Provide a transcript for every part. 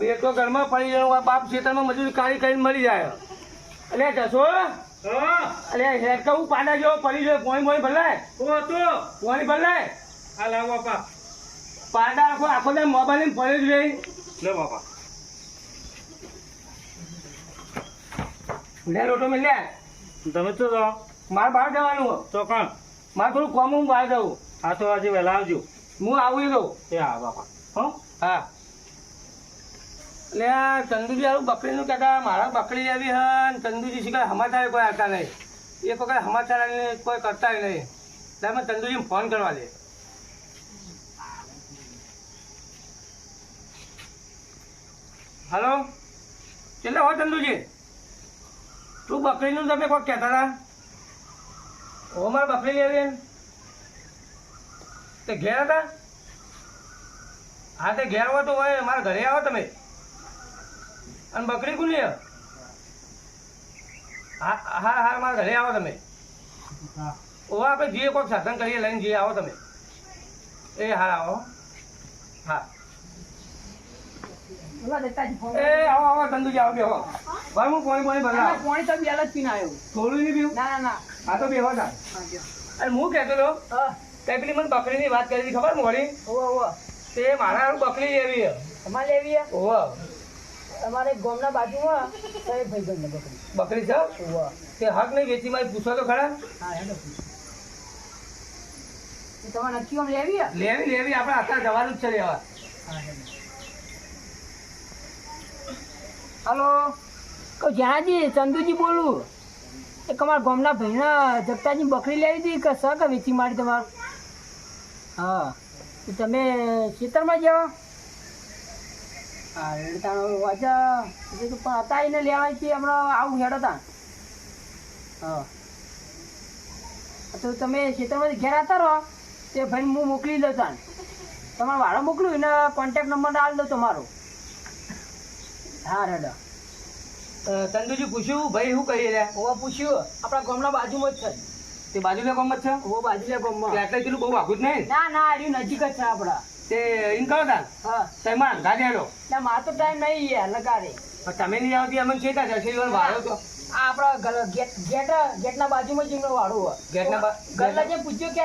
બે તો ઘરમાં પડી જાય આ બાપ ખેતરમાં મજૂરી કાઢી કરીને મરી જાય. અલે જશો? અલે હેર કહું પાડા જેવો પડી જાય પોણી પોણી ભરલાય? પોણી ભરલાય? આ લાવ બાપા. પાડા આખો આખો દે મોબાઈલ પડ્યો જ રહી લે બાપા. લે રોટો મેં લે તમે શું છો મારે બહાર જવાનું. હો. તો કોણ મારે થોડું કોમ હું બહાર જવું. હા તો આજે વહેલા આવજો. હું આવું એ એ હા બાપા. હો? હા. એટલે આ ચંદુજી આવું બકરીનું કહેતા મારા બકરી આવી હ ને ચંદુજી સિવાય સમાચાર કોઈ આવતા નહીં. એક વખત સમાચાર કોઈ કરતા નહીં. એટલે મેં ચંદુજીને ફોન કરવા દે. હલો કેટલા હો ચંદુજી? તું બકરીનું તમે કોઈ કહેતા હતા? હો મારે બકરી લેવી તે ઘેર હતા? હા, તે ઘેર હોય તો હોય, મારા ઘરે આવો તમે. અને બકરી કોની હા હા હા મારા ઘરે આવો તમે. ઓવા આપણે જઈએ કોઈક સાધન કરીએ લઈને જઈએ આવો તમે. એ હા આવો. હા. એ આવો આવો તંદુજી આવો બેહો. ભાઈ હું પાણી પાણી ભરા પાણી તો બેલ જ પીને આવ્યો. થોડું નહીં પીવું? ના ના ના. તો બેહો અને હું કહેતો હતો તે પેલી મને બકરીની વાત કરી હતી ખબર મોડી? ઓવા ઓવા. તે મારા બકરી લેવી હે તમારે લેવી હે? ઓવા. તમારે ગોમના બાજુમાં તો એ ભાઈબંધને બકરી બકરી છે તે હક નહીં વેચી મારી પૂછો તો ખરા? હા તમારે નક્કી આમ લેવી લેવી લેવી આપણે અત્યારે જવાનું જ છે લેવા. હલો. કહું જ્યાંજી ચંદુજી બોલું. એ તમારા ગામના ભાઈના જગતાજી બકરી લેવી હતી કે સ કે વેચી મારી તમારે? હા. તો તમે ખેતરમાં જાઓ. હા રેડતાનો વાંચા એ તો એને લેવાય છે હમણાં આવું હેડો તા હા. તો તમે ખેતરમાંથી ઘેર આવતા રહો તે ભાઈ હું મોકલી દઉં તાન તમારો વાળો મોકલું એને કોન્ટેક્ટ નંબર આલ દઉં તમારો. હા રેડો તંદુજી ચંદુજી પૂછ્યું ભાઈ શું કહી રહ્યા? ઓવા પૂછ્યું આપણા ગામના બાજુમાં જ છે. તે બાજુના ગામમાં જ છે? ઓ બાજુના ગામમાં. પેલું બહુ આઘું જ નહીં? ના ના આ નજીક જ છે આપણા. તે ઇન કરો તા હા તેમાં ના માર તો ટાઈમ નહીં લગાડે પણ તમે નહીં આવતી અમને ચેતા જશે વાળો તો. આપણા ગેટ ગેટ ગેટના બાજુમાં જ વાળો હોય. ગેટના ગલ્લા જે પૂછ્યું કે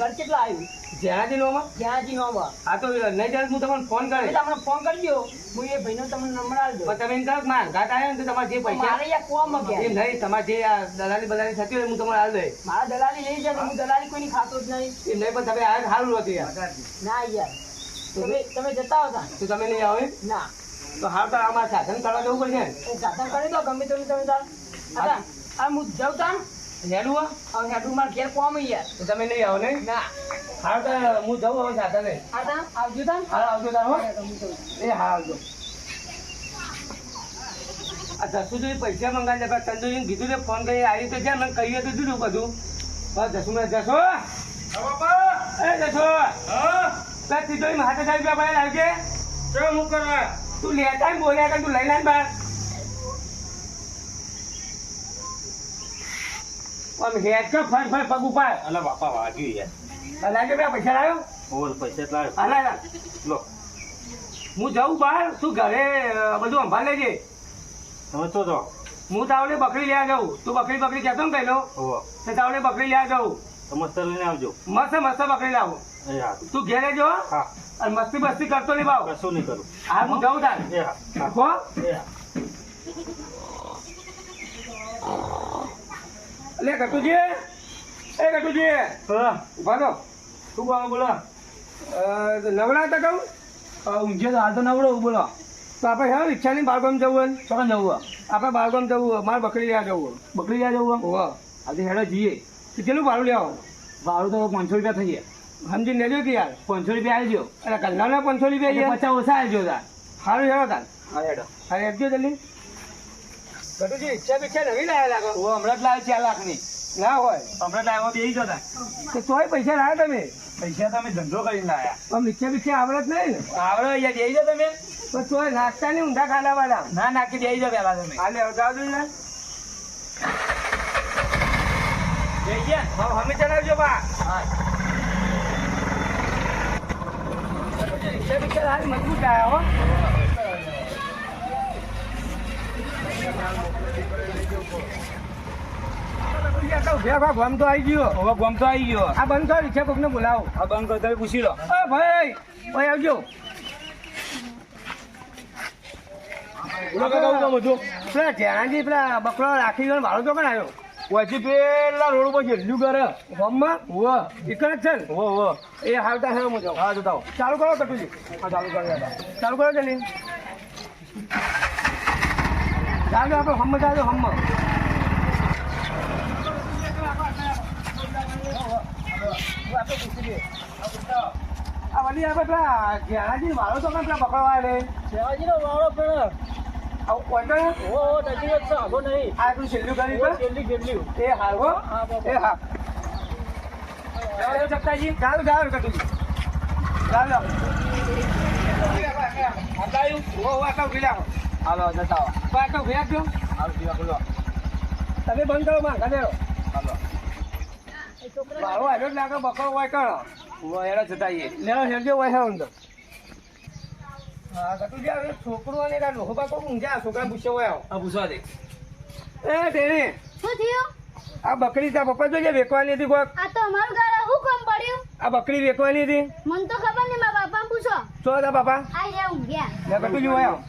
ઘર કેટલા આવ્યું? જેનાથી નોમાં જહાજી નો માં. આ તો નહીં જાય હું તમને ફોન કરે. એટલે તમને ફોન કરજો હું એ ભાઈનો તમને નંબર દઉં. પણ તમે એમ કહો મારા ઘાટ આવ્યો ને તો તમારે જે પૈસા મારે યાર કોમ નહીં તમારે જે આ દલાલી બલાલી થતી હોય હું તમને હાલ દઈ મારા દલાલી નહીં છે હું દલાલી કોઈની ખાતો જ નહીં. નહીં પણ તમે આ સારું હતું યાર. ના યાર. તમે તમે જતા હતા. તો તમે નહીં આવે ના. તો હાલ તો આમાં સાધન કરવા જવું પડશે ને. સાધન કરી દો ગમે તમે તમે તાર હા. આ હું જાઉં તાન હેડું હા. હેડું મારે ઘેર કોમ યાર તો તમે નહીં આવો નહીં ના. હાલ તો હું જવું હવે સાધને. હા તાન આવજો તાન. હા આવજો તાર હો. હું એ હા આવજો. આ જસુજી પૈસા મંગાવી દે ચંદુજીને કીધું છે ફોન કરી આવી તો જ્યાં મને કહીએ તો દીધું બધું. બસ જસુ મેં જશો એ જશો હા. તિજોરી હાથે સાહેબ રૂપિયા પડે લાવજે શું કરવા તું લેતા બોલ્યા કર તું લઈ લે બાર. આમ હેડ કર ફર ફર પગ ઉપાડ અલા બાપા વાગ્યું યાર. લાગે બે પૈસા લાવ્યો? બોલ પૈસા લાવ હાલા હાલા. લો. હું જાઉં બહાર તું ઘરે બધું સંભાળ લેજે. તમે તો જો. હું તાવડે બકરી લેવા જાઉં. તું બકરી બકરી કહેતો ને પહેલો. તો તાવડે બકરી લેવા જાઉં. મસ્ત લઈને આવજો. મસ્ત મસ્ત બકરી લાવું. તું ઘેરે જો. હા. અને મસ્તી મસ્તી કરતો નહીં ભાવ કશું નહીં કરું. હા હું જાઉં તાર. હા લે કટુજી એ કટુજી હા. ઊભા તો શું ભાવ બોલો? નવડા હતા કહું? ઊંઝે તો હાલ તો નવડો બોલો. તો આપણે હા રિક્ષાની બાળગામ જવું હોય ચોકન જવું આપણે બાળગામ જવું હોય મારે બકરી લેવા જવું હોય. બકરી ગયા જવું હોવા. આજે હેડો જઈએ. કેટલું ભાડું લેવા ભાડું તો પાંચસો રૂપિયા થઈ ગયા સમજી લેજો કે યાર પાંચસો રૂપિયા આવજો એટલે કલ્યાણના પાંચસો રૂપિયા યાર પચાસ ઓછા આવજો તાર. સારું હેડો તાર. હા હેડો. હા હેરજો જલ્દી. કટુજી ઈચ્છા બિક્ષા નવી લાવ્યા લાગો? હું હમણાં જ લાવે ચાર લાખની. ના હોય. હમણાં લાવ્યો બે જતા તો તોય પૈસા લાવ્યા તમે? પૈસા તમે ધંધો કરીને લાવ્યા પણ ઈચ્છા બિક્ષા આવડે જ નહીં ને. આવડો અહીંયા દઈ જાઓ તમે. તો તોય નાસ્તા નહીં ઊંધા ખાલા વાળા ના નાખી દે જાઓ પેલા તમે. હાલે દો યાર દઈ ગયા? અમે ચલાવજો બા. હા. રિક્ષા બિક્ષા હારી મજબૂત આવ્યા હો ભેગા ગમ તો આવી ગયો હવે ગમ તો આવી ગયો આ બંધ કરો રિક્ષા કોક ને બોલાવો આ બંધ કરો તમે પૂછી લો ઓ ભાઈ ભાઈ આવજો પેલા ધ્યાનજી પેલા બકરો રાખી ગયો ભાડો તો પણ આવ્યો પછી પેલા રોડ ઉપર જેટલું કરે હોમમાં હો એક જ છે ને? હો હોવ એ હાલતા હે હું જાઉં. હા જતાઓ ચાલુ કરો કટુજી. હા ચાલુ કરો દાદા ચાલુ કરો જલી ચાલો આપણે હમ ચાલો હમ આ વળી આપણે પેલા ઘેરાજી વાળો તો પેલા પકડવા લે ઘેરાજી નો વાળો પણ તમે બંધ કરો માં હાલો. મારો આવ્યો લાગે બકરો વાય કરો હોવ એરા જતાઈએ. હેરજો હોય અંદર. છોકરો અને લોહો બાકો ઊંઘ્યા છોકરા પૂછ્યો હોય આવો. આ પૂછવા દે. એ તેને શું થયું? આ બકરી તાર પપ્પા જોઈએ વેકવાની હતી કોક? આ તો અમારું ઘર શું કામ પડ્યું? આ બકરી વેકવાની હતી? મને તો ખબર નહીં મારા બાપાને પૂછો. શું હતા બાપા? આ રહ્યા ઊંઘ્યા લે કટુજી હોય આવો.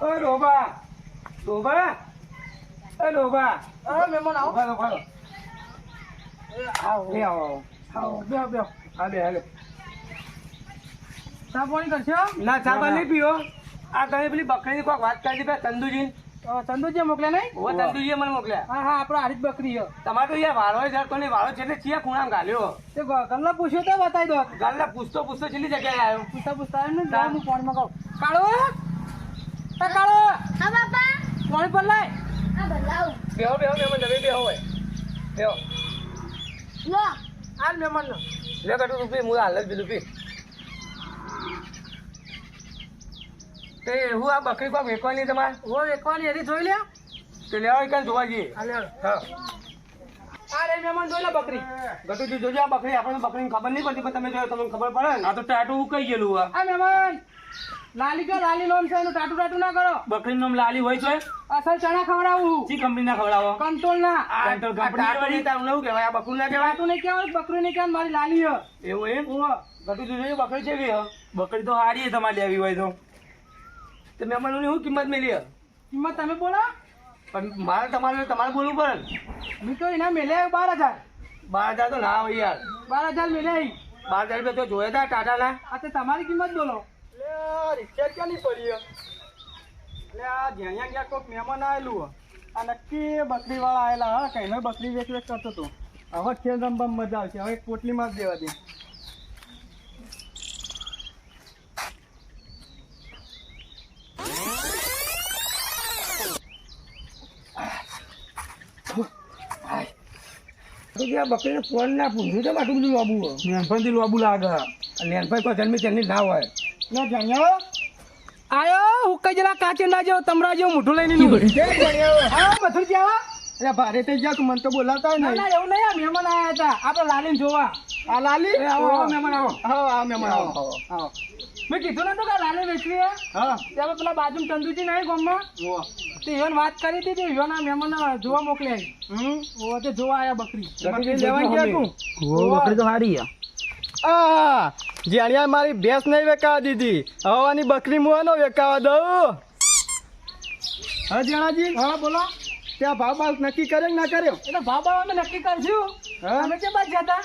ઓ ડોબા ડોબા એ હા મહેમાન આવો. ઊભા રહો. આવો. આવો આવો. બેહો હાલે હાલે ચા પાણી કરશો? ના ચા નહીં પીવો આ તમે પેલી બકરીની કોઈક વાત કરી હતી ચંદુજી. ચંદુજી મોકલ્યા નહીં? ઓ ચંદુજીએ મને મોકલ્યા. હા હા આપણે હારી જ બકરી છે. તમારે તો યાર વાળો જડતો નહીં વાળો છે એટલે ચિયા ખૂણામાં ગાલ્યો. તે ગલ્લા પૂછ્યો તો બતાવી દો. ગલ્લા પૂછતો પૂછતો છેલ્લી જગ્યાએ આવ્યો? પૂછતા પૂછતા આવ્યો ને હું ફોનમાં કહું કાળો? કાળો? હા બાપા. પાણી પર લાય. આ બદલાવ બેહો બેહો મહેમાન તમે બેહો હોય બેહો. લો. હાલ મહેમાન લે કટુ રૂપી હું હાલ જ બી પી. તે હું આ બકરી કોઈ વેચવાની તમારે? ઓ એકવાની એની જોઈ લે. તે લેવા કઈ જોવા જઈએ? હા આ રે મહેમાન જોઈ લે બકરી. ગટુજી જોજો આ બકરી આપણને બકરીની ખબર નહીં પડતી પણ તમે જોયો તમને ખબર પડે ને? આ તો ટાટુ ઉકાઈ ગયેલું આ. આ મહેમાન લાલી કે લાલી લોમ છે? એનું ટાટુ ટાટુ ના કરો. બકરીનું નામ લાલી હોય છે? અસલ ચણા ખવડાવું. ચી કંપનીના ખવડાવો? કંટ્રોલ ના. તારું નવું કહેવાય આ બકરું ના કહેવાય? ટાટુ નહીં કહેવાય બકરી નહીં કહેવાય મારી લાલી હે એવું એમ. ગટુજી જોજો બકરી છે. બકરી તો હારી છે તમારે લેવી હોય તો. તે મહેમાનોની શું કિંમત મેલી? કિંમત તમે બોલો. પણ મારે તમારે તમારે બોલવું પડે. મેં તો એના મેલ્યા બાર હજાર. બાર હજાર તો ના હોય યાર. બાર હજાર મેલ્યા બાર હજાર રૂપિયા તો જોયા હતા ટાટાના. આ તો તમારી કિંમત બોલો. રિક્ષા ક્યાં નહીં પડી એટલે આ જ્યાં ગયા કોઈક મહેમાન આવેલું આ નક્કી બકરી વાળા આવેલા હા કઈ બકરી વેચ વેચ કરતો હતો. હવે ખેલ રમબમ મજા આવશે. હવે પોટલીમાં જ દેવા દે. બકરીને ફોન ના પૂછ્યું છે આટલું બધું લોબુ નેનપણથી લોબુ લાગે નેનફાઈ કોઈ જન્મી તેની ના હોય. ના જાણ્યો આયો હુક્કા જરા કાચે ના જેવો તમરા જેવું મોઢું લઈને નીકળ્યું. હા? મથુર જેવા અરે ભારે થઈ ગયા મને તો બોલાતા હોય ને. એવું નહીં આ મહેમાન આયા હતા. આપણે લાલીને જોવા. આ લાલી? આવો, મહેમાન આવો. હા આ મહેમાન આવો, આવો. મેં કીધું નતું કે લાલી વેચવી હા. ત્યાં પેલા બાજુ ચંદુજી નાય ગામમાં. તે યોન વાત કરી હતી તે ઈવન આ મહેમાન જોવા મોકલ્યા હમ? ઓ તે જોવા આયા બકરી. બકરી લેવા ગયા તું? બકરી તો હારી આ જાણ્યા મારી ભેંસ નહીં વેકાવા દીધી. હવાની બકરી મુવાનો વેકાવા દઉં? હા જાણાજી હા બોલો. ત્યાં ભાવ ભાવ નક્કી કર્યો ના કર્યો? એટલે ભાવ ભાવ અમે નક્કી કરશું. હા. અમે કે બાદ જતા?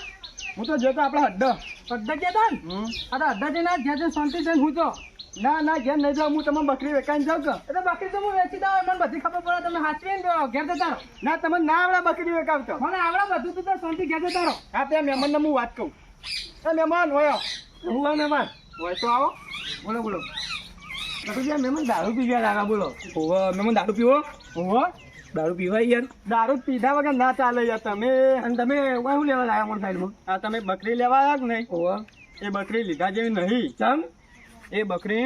હું તો જતો આપણા અડ્ડા આ તો અડ્ડા જઈને જ્યાં જ્યાં શાંતિ જઈને હું તો ના ના ઘેર નહીં જાઉં હું તમે બકરી વેચાઈને જાઉં કે એટલે બકરી તો હું વેચી દઉં મને બધી ખબર પડે તમે હાચવી ને ઘેર જતા ના તમે ના આવડે બકરી વેચાવતો. મને આવડે બધું તું તો શાંતિ ઘેર જતા રહો. હા ત્યાં મહેમાનને હું વાત કહું. એ મહેમાન હોય હું આ મહેમાન હોય તો આવો. બોલો બોલો. મહેમાન દારૂ પી ગયા લાગા બોલો. ઓહો મેમન દારૂ પીવો. હોવે? દારૂ પીવાય યાર. દારૂ પીધા વગર ના ચાલે યાર તમે. અને તમે શું લેવા લાયા મોટર સાઈડમાં આ તમે બકરી લેવા આવ્યા કે નહીં? એ બકરી લીધા જેવી નહીં. ચમ? એ બકરી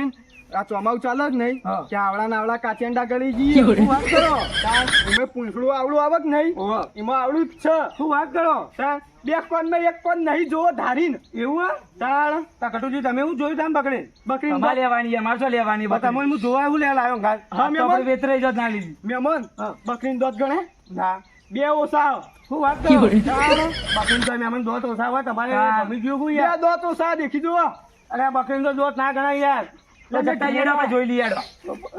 આ ચોમાવું ચાલે જ નહીં. કે આવડા નાવડા કાચેંડા ગળી જઈએ. શું વાત કરો? તાણ પૂંછડું આવડું આવે કે નહીં એમાં આવડું જ છે. શું વાત કરો? બે કોનમાં એક કોન નહીં જોવો ધારીને. એવું તાળ તકટુજી તમે હું જોયું તામ બકરી બકરી અમારે લેવાની અમારે શું લેવાની તમે હું જોવા એવું લે લાવ્યો ઘાસ. હા મેમન? વેતરાઈ જત ના લીધી. મેમન? બકરી બકરીને દોત ગણે? ના. બે ઓછા શું વાત કરો? બકરી તો મેમન દોત ઓછા હોય તમારે ગયું યાર. દોત ઓછા દેખી જુઓ. અરે આ બકરી તો દોત ના ગણાય યાર. જોઈ લઈએ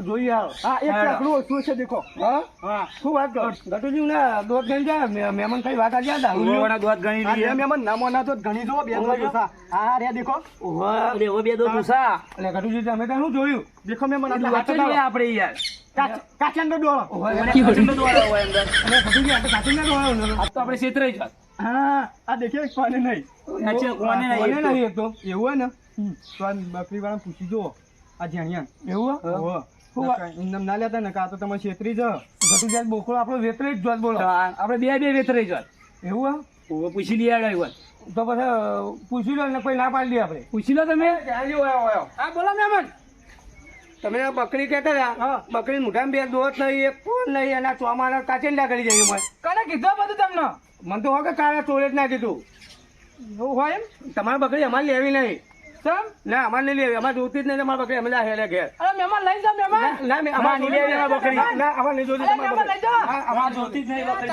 જોઈ આવો હા એક હા. ઓછું છે દેખો? હા? હા શું વાત કરો? ગટુજી ને દોત ગઈ જાય મહેમાન કઈ વાત આજે દારૂ દોત ગણી આ લઈએ બે નામો ના તો ઘણી જુઓ બે દોત ઓછા હા રે દેખો. અરે બે દોત ઉસા એટલે ગટુજી તમે ત્યાં શું જોયું? દેખો મેમન એટલું એટલે વાંચો હાથ જોઈએ આપણે યાર. હોય અંદર. ગટુજી તો હા આ દેખે કોને નહીં. કોને નહીં તો. નહીં એક તો. એવું હોય ને બકરી વાળા પૂછી જુઓ આ જાણ્યા એવું? એમ ના લેતા ને કાં તો તમે છેતરી જ ગટુજી જાય બોકડો આપણો વેતરે જ જોત બોલો. આપણે બે બે વેતરાઈ જોત. એવું હા? પૂછી લઈએ એકવાર. તો પછી પૂછી લો ને કોઈ ના પાડી દે આપણે. પૂછી લો તમે. હા બોલો મહેમાન તમે બકરી કહેતા હતા. બકરી મોઢામાં બે દોત નહીં એક ફોન નહીં એના ચોમાના કાચેંડા કરી જાય મને કોને કીધું બધું તમને? મને તો હોય કે કાલે ચોરે જ ના કીધું. એવું હોય એમ? તમારી બકરી અમારે લેવી નહીં. ના અમારે નહીં લેવી. અમારે જોતી જ નહીં તમારી બકરી. અમે હેલે ઘેર. અરે મહેમાન લઈ જાઓ મહેમાન. ના, ના મેં- અમારે નહીં લેવી અમારી બકરી. ના અમારે નહીં જોતી લઈ. જોતી જ બકરી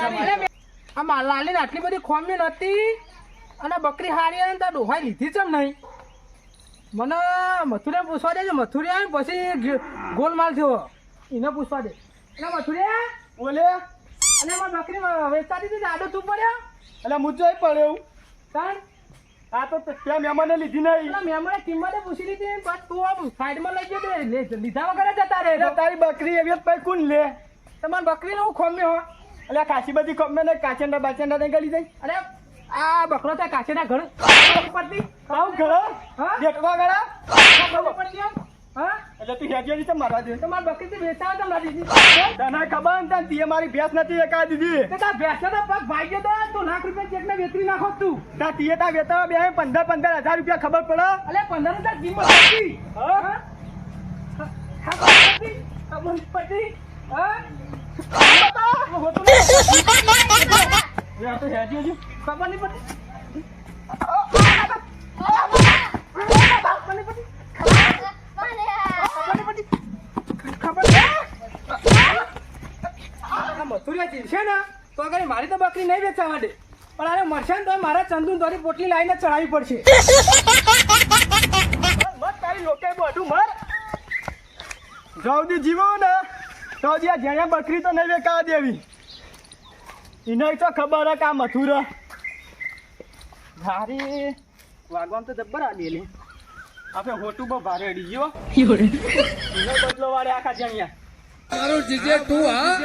આ લાલીને આટલી બધી ખોમી નતી અને બકરી હારી અને તાર ડોહાઈ લીધી છે નહીં? મને મથુરિયા પૂછવા દેજો. મથુરિયા પછી ગોલમાલ થયો. એને પૂછવા દે. એટલે મથુરિયા બોલે. અને મારી બકરી વેચતા દીધી આડો તું પડ્યો? એટલે મુજો પડ્યો તાણ? આ તો ત્યાં મહેમાને લીધી નહીં. મેમણે કિંમતે પૂછી લીધી પણ તું આમ સાઈડમાં લઈ ગયો લીધા વગર જતા રે તારી બકરી એવી પછી કોણ લે? તમારી બકરીને હું ખોમ્યો હો. એટલે આ ખાસી બધી કમે ને કાચેંડા બાચેંડા નહીં ગળી જાય. અરે આ બકરો ત્યાં કાચેના ઘર પડતી આવું ઘણો હા? દેખવા ગળા ખબર પડતી એટલે તું હેજી રીતે મારા દે તમારી બકરી થી વેચાવા તમને દીધી તને ખબર ને તીએ મારી ભેંસ નથી એકા દીધી તે ભેંસનો પગ ભાઈ ગયો તો લાખ રૂપિયા ચેક ને વેચી નાખો તું તા તીએ તા વેતાવા બે પંદર પંદર હજાર રૂપિયા ખબર પડે અલે પંદર હજાર કિંમત હતી તો ખબર નહીં પડતી ખબર નહીં પડતી ખબર નહીં પડતી ખબર નહીં? આ મથુરિયા ચીરશે ને તો આગળ મારી તો બકરી નહીં વેચાવા દે. પણ આને મરશે ને તો મારા ચંદુ તારી પોટલી લાવીને ચડાવી પડશે. મત તારી લોકે બધું મર જલ્દી જીવો ને તો આ જેણે બકરી તો નહીં વેકા દેવી. એને તો ખબર હે કે આ મથુરા ભારે વાગવામ તો જબ્બર આ ડેલી આપણે હોટું બહુ ભારે અડી ગયો બદલો વાળે આખા જણિયા. મારું જીજે ટુ હા?